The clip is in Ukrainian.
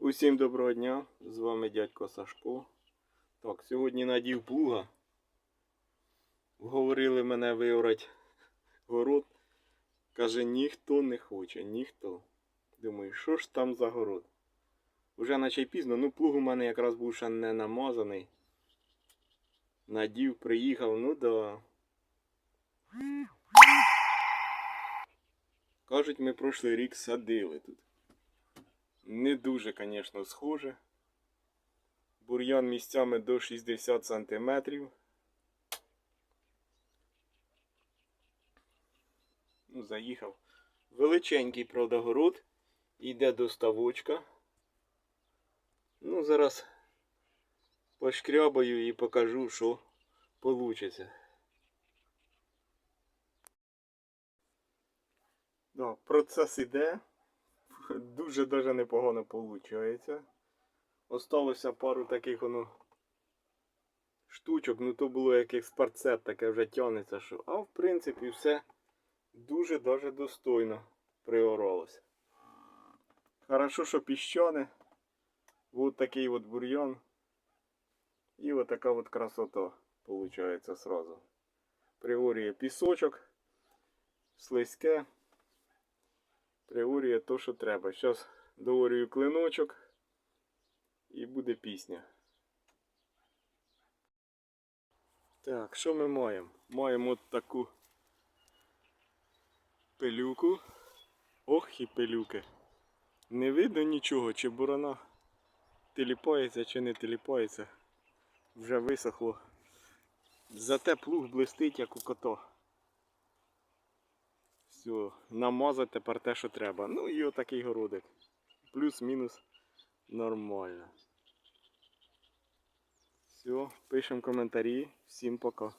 Усім доброго дня, з вами дядько Сашко. Так, сьогодні надів плуга. Вговорили мене виорать город. Каже, ніхто не хоче, ніхто. Думаю, що ж там за город? Уже наче пізно, ну плуг у мене якраз був ще не намазаний. Надів, приїхав, ну да. Кажуть, ми прошлий рік садили тут. Не дуже, звісно, схоже. Бур'ян місцями до 60 см. Ну, заїхав. Величенький, правда, город. Йде доставочка. Ну, зараз пошкрябаю і покажу, що вийде. Да, процес іде. Дуже даже непогано виходить. Осталося пару таких воно штучок, ну то було як експортсет, таке вже тягнеться, що. А в принципі все дуже даже достойно приоролося. Хорошо, що піщане. Вот такий от бур'ян. І от така от красота получається сразу. Приоріє пісочок, слизьке. Приоріє то, що треба. Зараз доорюю клиночок і буде пісня. Так, що ми маємо? Маємо от таку пилюку. Ох і пилюки. Не видно нічого, чи борона теліпається, чи не теліпається. Вже висохло. Зате плуг блистить, як у кота. Все, намазати тепер те, що треба. Ну і отакий городик. Плюс-мінус нормально. Все, пишемо коментарі. Всім пока.